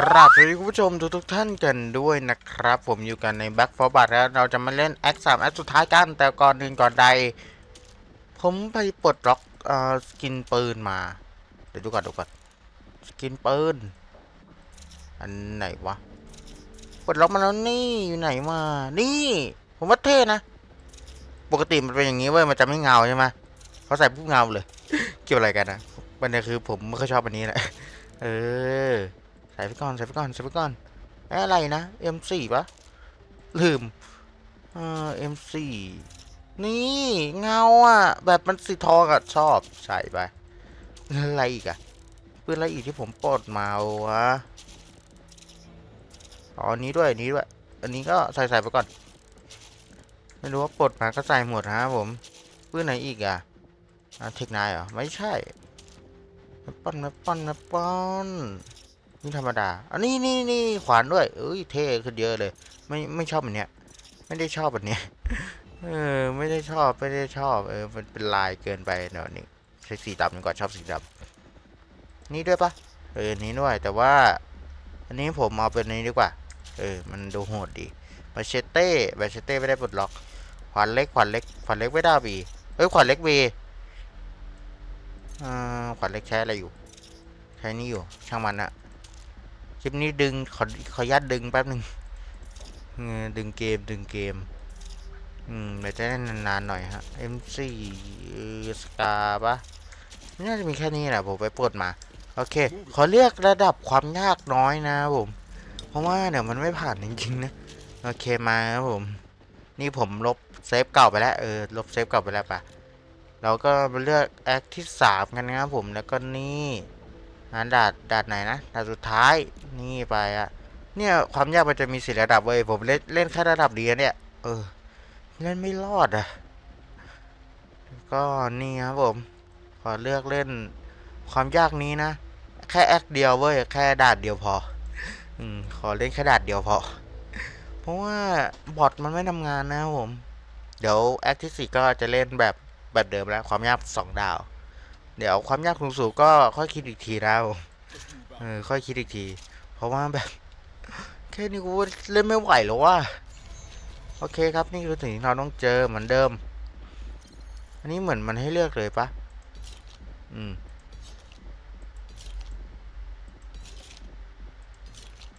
กราบสวัสดีคุณผู้ชมทุกทุกท่านกันด้วยนะครับ ผมอยู่กันใน Back for b u t แล้วเราจะมาเล่นแอคสามแอคสุดท้ายกัน แต่ก่อนอื่นก่อนใด ผมไปปลดล็อกเอ่อสกินปืนมา เดี๋ยวดูก่อนดูก่อนสกินปืน อันไหนวะปลดล็อกมาแล้วนี่อยู่ไหนมา นี่ ผมว่าเท่นะ ปกติมันเป็นอย่างนี้เว้ยมันจะไม่เงาใช่ไหมเขาใส่ปุ๊บเงาเลย เกี่ยวอะไรกันนะประเด็นคือผมไม่ค่อยชอบอันนี้แหละเออ ใส่ไปก่อนใส่ไปก่อนใส่ไปก่อนเอ้ยอะไรนะ M4 ปะลืมเออ M4 นี่เงาอะ แบบมันสีทองอะ ชอบใส่ไปอะไรอีกอะปืนอะไรอีกที่ผมปลดมาวะอ๋ออันนี้ด้วยอันนี้ด้วย อันนี้ก็ใส่ใส่ไปก่อน ไม่รู้ว่าปลดมาก็ใส่หมดฮะผมปืนไหนอีกอะอะเทคนายเหรอ ไม่ใช่แอปเปิ้ลแอปเปิ้ลแอปเปิ้ล นี่ธรรมดา อันนี้นี่นี่ขวานด้วย เอ้ยเท่ขึ้นเยอะเลย ไม่ไม่ชอบแบบเนี้ย ไม่ได้ชอบแบบเนี้ย เออ ไม่ได้ชอบไม่ได้ชอบ เออ มันเป็นลายเกินไปเดี๋ยวนี้ใช้สีดำดีกว่าชอบสีดำนี่ด้วยปะเออนี้ด้วย แต่ว่า อันนี้ผมเอาเป็นนี้ดีกว่า เออ มันดูโหดดีมาเชเต้มาเชเต้ไม่ได้ปลดล็อก ขวานเล็ก ขวานเล็ก ขวานเล็กไม่ได้บีเอ้ย ขวานเล็กบีอ่าขวานเล็กใช้อะไรอยู่ ใช้นี่อยู่ ช่างมันอะ ลิปนี้ดึงขอขออนุญาตดึงแป๊บหนึ่งดึงเกมดึงเกม อืมเดี๋ยวจะได้นานๆหน่อยฮะ M4 สกาปะไม่น่าจะมีแค่นี้แหละผมไปปลดมา โอเค ขอเลือกระดับความยากน้อยนะผม เพราะว่าเดี๋ยวมันไม่ผ่านจริงๆนะ โอเคมาครับผม นี่ผมลบเซฟเก่าไปแล้วเออลบเซฟเก่าไปแล้วปะเราก็เลือกแอคที่สามกันนะครับผมแล้วก็นี่ อันดาดดาดไหนนะดาดสุดท้ายนี่ไปอะเนี่ยความยากมันจะมีสี่ระดับเว้ยผมเล่นเล่นแค่ระดับเดียวเนี่ย เออ เล่นไม่รอดอะก็นี่ครับผมขอเลือกเล่นความยากนี้นะ แค่แอคเดียวเว้ยแค่ดาดเดียวพอ อืมขอเล่นแค่ดาดเดียวพอ เพราะว่าบอทมันไม่ทำงานนะผม เดี๋ยวแอคที่สี่ก็จะเล่นแบบแบบเดิมแล้ว ความยากสองดาว เดี๋ยวความยากสูงๆก็ค่อยคิดอีกทีนะผมเออค่อยคิดอีกที เพราะว่าแบบแค่นี้กูเล่นไม่ไหวแล้วว่ะโอเคครับนี่คือสิ่งที่เราต้องเจอเหมือนเดิม อันนี้เหมือนมันให้เลือกเลยปะอืม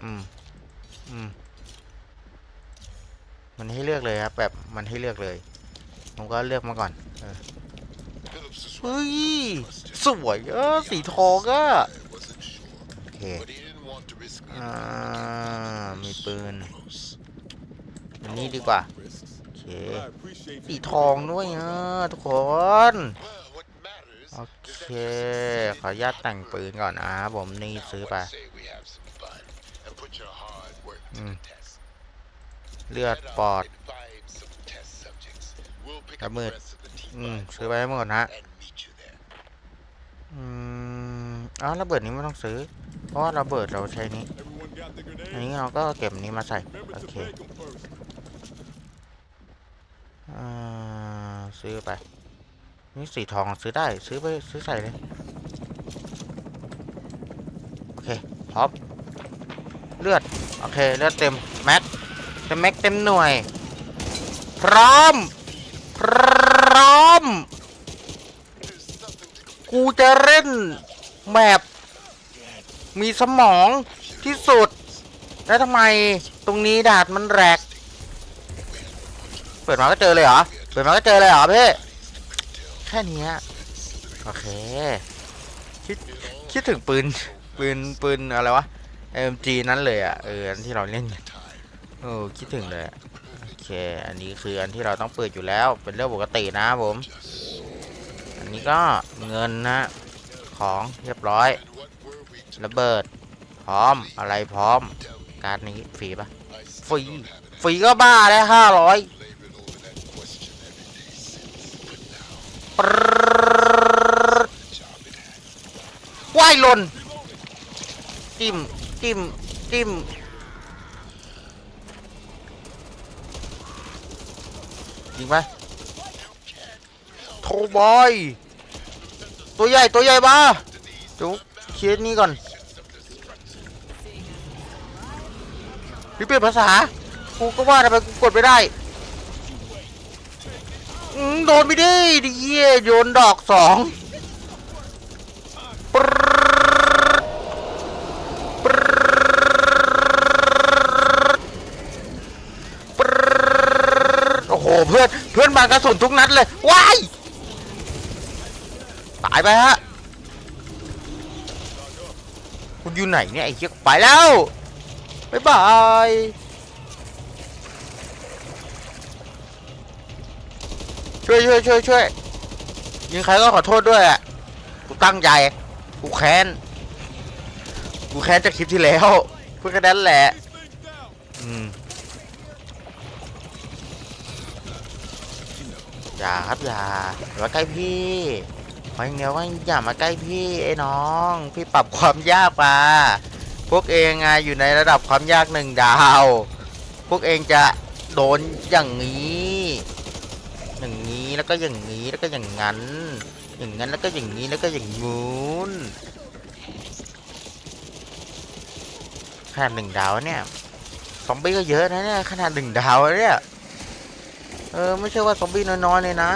อืมอืมมันให้เลือกเลยครับแบบมันให้เลือกเลย ผมก็เลือกมาก่อน เออ เฮ้ย สวยเออสีทองอะโอเคอ่ามีปืนอันนี้ดีกว่า โอเค สีทองด้วยเออทุกคน โอเค ขออนุญาตแต่งปืนก่อนนะผมนี่ซื้อไปอืมเลือดปอดกระเบิดอืม ซื้อไปให้หมดนะ อืมอ๋อระเบิดนี้ไม่ต้องซื้อ เพราะว่าระเบิดเราใช้นี้ อันนี้เราก็เก็บนี้มาใส่ โอเคอ่าซื้อไป นี่สีทองซื้อได้ ซื้อไปซื้อใส่เลย โอเคพร้อมเลือด โอเค เลือดเต็ม แม็กเต็มแม็กเต็มหน่วย พร้อม พร้อม กูจะเล่นแบบมีสมองที่สุด แล้วทำไมตรงนี้ดาดมันแรกเปิดมาก็เจอเลยเหรอ เปิดมาก็เจอเลยเหรอพี่แค่นี้โอเค คิดคิดถึงปืน ปืน ปืนอะไรวะ MG นั้นเลยอะ เออ อันที่เราเล่นโอ้คิดถึงเลย โอเค อันนี้คืออันที่เราต้องเปิดอยู่แล้ว เป็นเรื่องปกตินะผม นนี้ก็เงินนะของเรียบร้อย ระเบิด พร้อมอะไรพร้อม การนี้ฟรีปะฟรีฟรีก็บ้าได้ห้าร้อยว่ายลนจิ้มจิ้มจิ้มยิงไป โทบอย ตัวใหญ่ตัวใหญ่มาจุกเคสนี้ก่อนหรือเปลี่ยนภาษา กูก็ว่าทำไมกูกดไม่ได้โดนไม่ได้ดิเย่ยโยนดอกสองโอ้โห เพื่อน เพื่อนมากระสุนทุกนัดเลย ว้ายายไปฮะคุณอยู่ไหนเนี่ยไอ้เหี้ยไปแล้วบ๊ายบายช่วยช่วยช่วยช่วยยิงใครก็ขอโทษด้วยอะกูตั้งใจกูแค้นกูแค้นจากคลิปที่แล้วเพื่อแค่นั้นแหละอืมอย่าครับอย่าอย่าใกล้พี่ ขออย่างเดียวว่าอย่ามาใกล้พี่ไอ้น้อง พี่ปรับความยากมาพวกเองอะอยู่ในระดับความยากหนึ่งดาว พวกเองจะโดนอย่างนี้อย่างนี้แล้วก็อย่างนี้แล้วก็อย่างนั้น อย่างนั้นแล้วก็อย่างนี้แล้วก็อย่างงู้นขนาดหนึ่งดาวเนี่ยซอมบี้ก็เยอะนะเนี่ยขนาดหนึ่งดาวเนี่ยเออไม่ใช่ว่าซอมบี้น้อยๆเลยนะ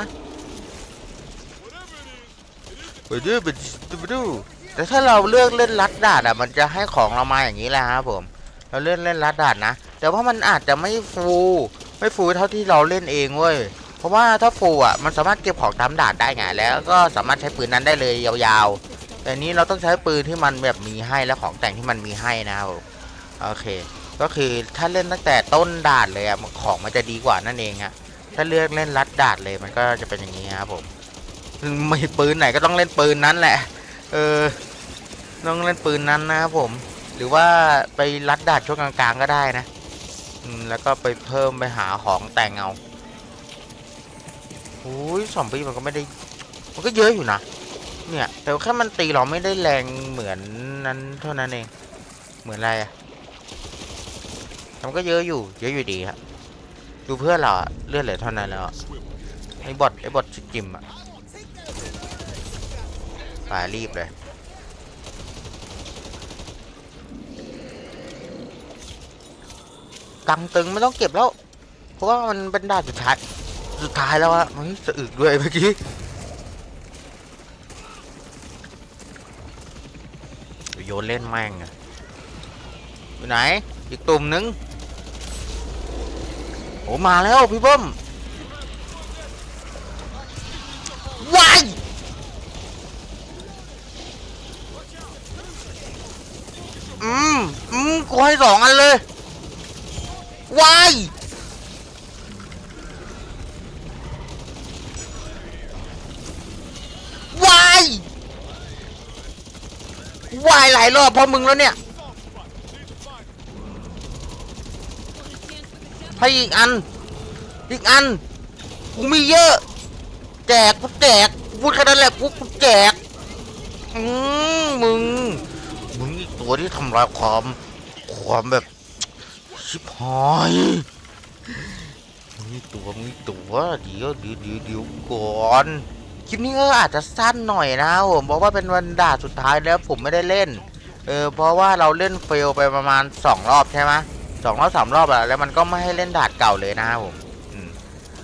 ไปดูไปดูไปดูแต่ถ้าเราเลือกเล่นลัดดาดอะมันจะให้ของเรามาอย่างนี้แหละครับผม เราเล่นเล่นลัดดาดนะ แต่ว่ามันอาจจะไม่ฟูไม่ฟูเท่าที่เราเล่นเองเว้ยเพราะว่าถ้าฟูอะมันสามารถเก็บของตามดานได้ไงแล้วก็สามารถใช้ปืนนั้นได้เลยยาวๆ แต่นี้เราต้องใช้ปืนที่มันแบบมีให้และของแต่งที่มันมีให้นะครับผมโอเค ก็คือถ้าเล่นตั้งแต่ต้นดานเลยอะของมันจะดีกว่านั่นเองอะถ้าเลือกเล่นรัดดาดเลยมันก็จะเป็นอย่างนี้ครับผม ม่ปืนไหนก็ต้องเล่นปืนนั้นแหละ เออ ต้องเล่นปืนนั้นนะครับผม หรือว่าไปรัดดาดช่วงกลางๆก็ได้นะแล้วก็ไปเพิ่มไปหาของแต่งเอาโอ้ยซอมบี้มันก็ไม่ได้ มันก็เยอะอยู่นะ เนี่ย แต่แค่มันตีเราไม่ได้แรงเหมือนนั้นเท่านั้นเอง เหมือนอะไรอะมันก็เยอะอยู่ เยอะอยู่ดีครับดูเพื่อนเราเลือดเหลือเท่านั้นแล้วไอ้บอทไอ้บอทสกิมอะ ไปรีบเลย กังตึงไม่ต้องเก็บแล้ว เพราะว่ามันเป็นด่านสุดท้าย สุดท้ายแล้วอะมันสะอึกด้วยเมื่อกี้ โยนเล่นแม่งอะอยู่ไหน อีกตุ่มนึงโอ้มาแล้วพี่เบิ้มว้ายอืม อืม กูให้สองอันเลยวายวายวายหลายรอบเพราะมึงแล้วเนี่ย ให้อีกอัน อีกอัน กูมีเยอะ แจกกูแจกพูดแค่นั้นแหละกูกูแจก อืมมึง มึงอีกตัวที่ทำลายความ ความแบบชิบหายมึงอีตัวมึงอีตัวเดี๋ยวเดี๋ยวเดี๋ยวเดี๋ยวก่อนคลิปนี้ก็อาจจะสั้นหน่อยนะผมเพราะว่าเป็นวันด่าสุดท้ายแล้วผมไม่ได้เล่น เออเพราะว่าเราเล่นเฟลไปประมาณสองรอบใช่ไหมสองรอบสามรอบอะแล้วมันก็ไม่ให้เล่นดาดเก่าเลยนะครับผม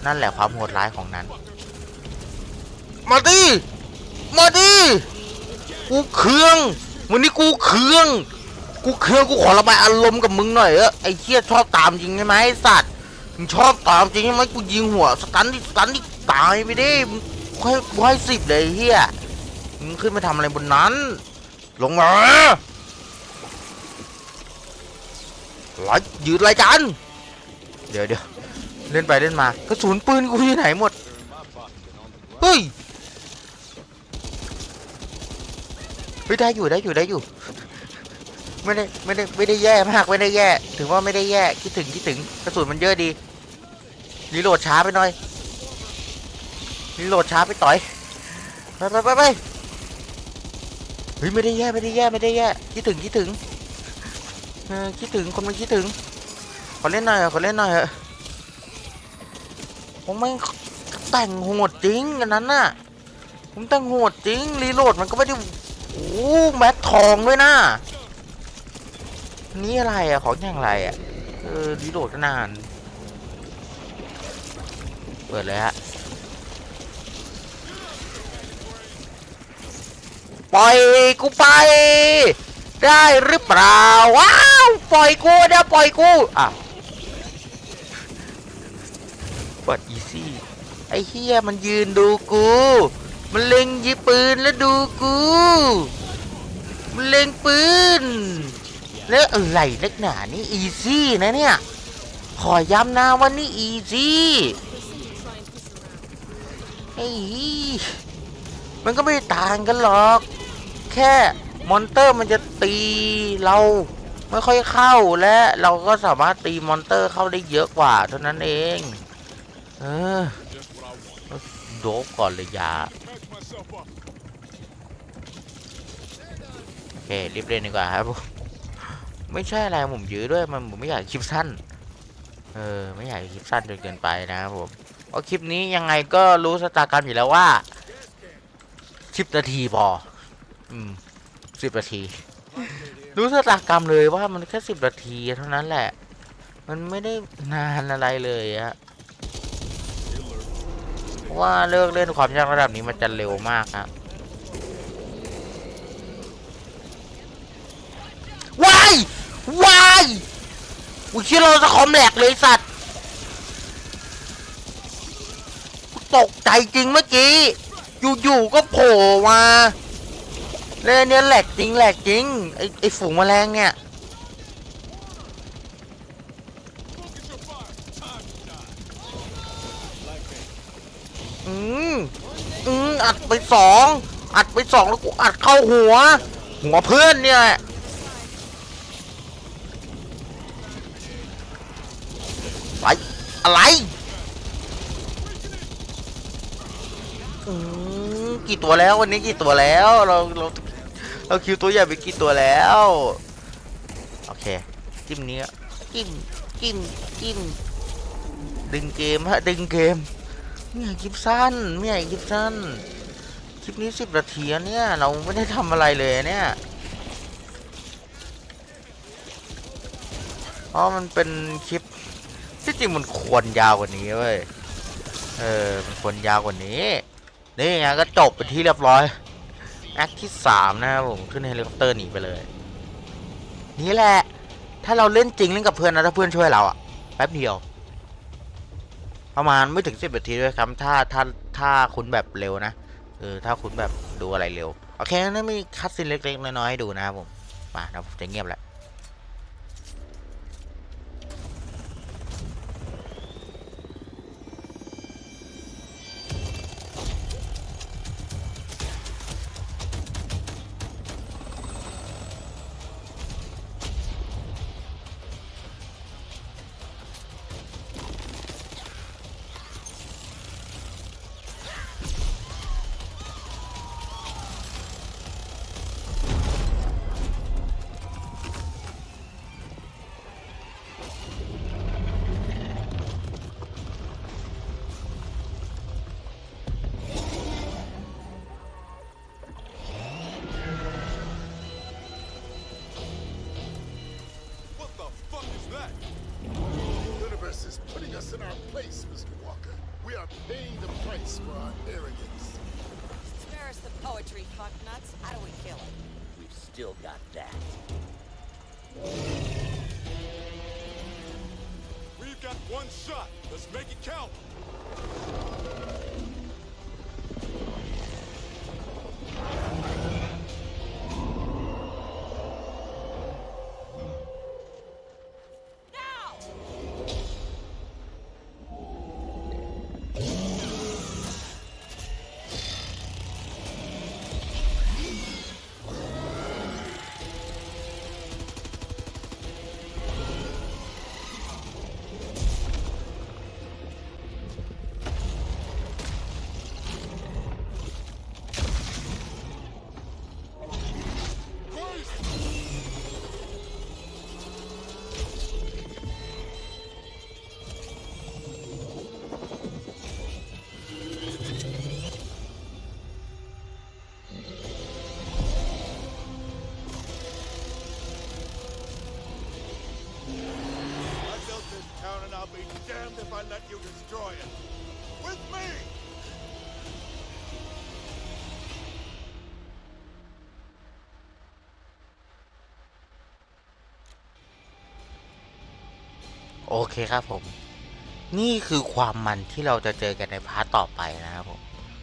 นั่นแหละความโหดร้ายของนั้น มาดิมาดิกูเคืองวันนี้กูเคือง กูเคืองกูขอระบายอารมณ์กับมึงหน่อยเออไอ้เชี่ยชอบตามจริงใช่ไหมไอ้สัตว์มึงชอบตามจริงใช่ไหมกูยิงหัวสตันดิสตันดิตายไปดิมึงกูให้กูให้สิบเลยไอ้เฮียมึงขึ้นมาทำอะไรบนนั้น ลงมาไล่ยืดรายการเดี๋ยวเดี๋ยวเล่นไปเล่นมากระสุนปืนกูอยู่ไหนหมดเฮ้ยเฮ้ยได้อยู่ได้อยู่ได้อยู่ ไม่ได้ไม่ได้ไม่ได้แย่มากไม่ได้แย่ ถือว่าไม่ได้แย่คิดถึงคิดถึงกระสุนมันเยอะดีรีโหลดช้าไปหน่อยรีโหลดช้าไปต่อยไปไปไปไปเฮ้ยไม่ได้แย่ไม่ได้แย่ไม่ได้แย่คิดถึงคิดถึงเออคิดถึงคนมันคิดถึงขอเล่นหน่อยขอเล่นหน่อยเถอะผมไม่แต่งโหดจริงอันนั้นน่ะผมแต่งโหดจริงรีโหลดมันก็ไม่ได้โอ้แมททองด้วยนะ นี่อะไรอะของอย่างไรอะโอ้ออรีโหลดนาน เปิดเลยฮะปล่อยกูไป ได้หรือเปล่าว้าวปล่อยกูเดี๋ยวปล่อยกูอะเปิดอีซี่ไอ้เฮียมันยืนดูกู มันเล็งยิงปืนแล้วดูกู มันเล็งปืน แล้วอะไรนักหนานี่อีซี่นะเนี่ย ขอย้ำนะว่านี่อีซี่ไอ้มันก็ไม่ได้ต่างกันหรอก แค่มอนเตอร์มันจะตีเราไม่ค่อยเข้าและเราก็สามารถตีมอนเตอร์เข้าได้เยอะกว่าเท่านั้นเอง เออโดบก่อนเลยยาโอเครีบเล่นดีกว่าครับผม ไม่ใช่อะไรผมยื้อด้วยมันผมไม่อยากคลิปสั้น เออ ไม่อยากคลิปสั้นจนเกินไปนะครับผมเพราะคลิปนี้ยังไงก็รู้สตากรรมอยู่แล้วว่าสิบนาทีพอ อืมสิบนาที รู้สตากรรมเลยว่ามันแค่สิบนาทีเท่านั้นแหละ มันไม่ได้นานอะไรเลยอะเพราะว่าเลิกเล่นความยากระดับนี้มันจะเร็วมากครับวาย วายกูคิดเราจะคอมแหลกเลยสัตว์กูตกใจจริงเมื่อกี้ อยู่ๆก็โผล่มาเลยเนี่ยแหลกจริงแหลกจริง ไอไอฝูงแมลงเนี่ยอืมอืมอัดไปสองอัดไปสองแล้วกูอัดเข้าหัว หัวเพื่อนเนี่ยแหละ ไป อะไรอกี่ตัวแล้ววันนี้กี่ตัวแล้วเราเราเราคิวตัวใหญ่ไปกี่ตัวแล้วโอเคจิ้มเนี้ยจิ้มจิ้มจิ้มดึงเกมฮะดึงเกมไม่ยคลิปสั้นไม่ยคลิปสั้นคลิปนี้สิบนาทีเนี่ยเราไม่ได้ทำอะไรเลยเนี่ยเพราะมันเป็นคลิป ที่จริงมันควรยาวกว่านี้เว้ย เออ มันควรยาวกว่านี้ นี่ไงก็จบไปนที่เรียบร้อย แอคที่สามนะครับผม ขึ้นเฮลิคอปเตอร์หนีไปเลย นี่แหละ ถ้าเราเล่นจริงเล่นกับเพื่อนนะถ้าเพื่อนช่วยเราอะแป๊บเดียว ประมาณไม่ถึงสิบนาทีด้วยครับ ถ้าถ้าถ้าคุณแบบเร็วนะ เออ ถ้าคุณแบบดูอะไรเร็ว โอเคนั่นมีคัดซีนเล็กๆน้อยๆให้ดูนะครับผม มาเดี๋ยวผมจะเงียบแหละ us in our place, Mr. Walker. We are paying the price for our arrogance. Spare us the poetry, fucknuts. How do we kill it? We've still got that. We've got one shot. Let's make it count. โอเคครับผม นี่คือความมันที่เราจะเจอกันในพาร์ทต่อไปนะครับผม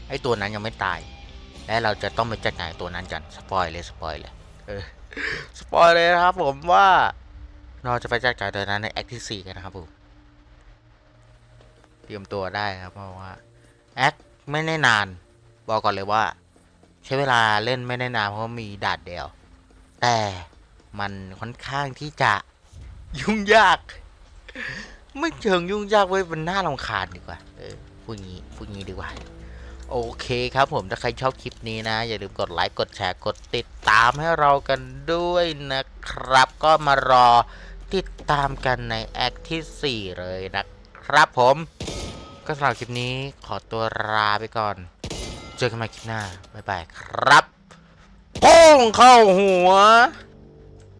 ไอตัวนั้นยังไม่ตาย และเราจะต้องไปจัดการตัวนั้นกัน สปอยเลยสปอยเลยเออ สปอยเลยนะครับผมว่าเราจะไปจัดการตัวนั้นในแอคที่สี่กันนะครับผม เตรียมตัวได้ครับเพราะว่าแอคไม่ได้นาน บอกก่อนเลยว่า ใช้เวลาเล่นไม่ได้นานเพราะมีดาดเดียว แต่มันค่อนข้างที่จะยุ่งยาก ไม่เชิงยุ่งยากเว้ยมันน่ารำคาญดีกว่า เออพูดงี้พูดงี้ดีกว่า โอเคครับผม ถ้าใครชอบคลิปนี้นะ อย่าลืมกดไลค์ กดแชร์ กดติดตามให้เรากันด้วยนะครับ ก็มารอติดตามกันในแอคที่ 4 เลยนะครับผม ก็สำหรับคลิปนี้ขอตัวลาไปก่อน เจอกันใหม่คลิปหน้า บ๊ายบายครับโป้งเข้าหัว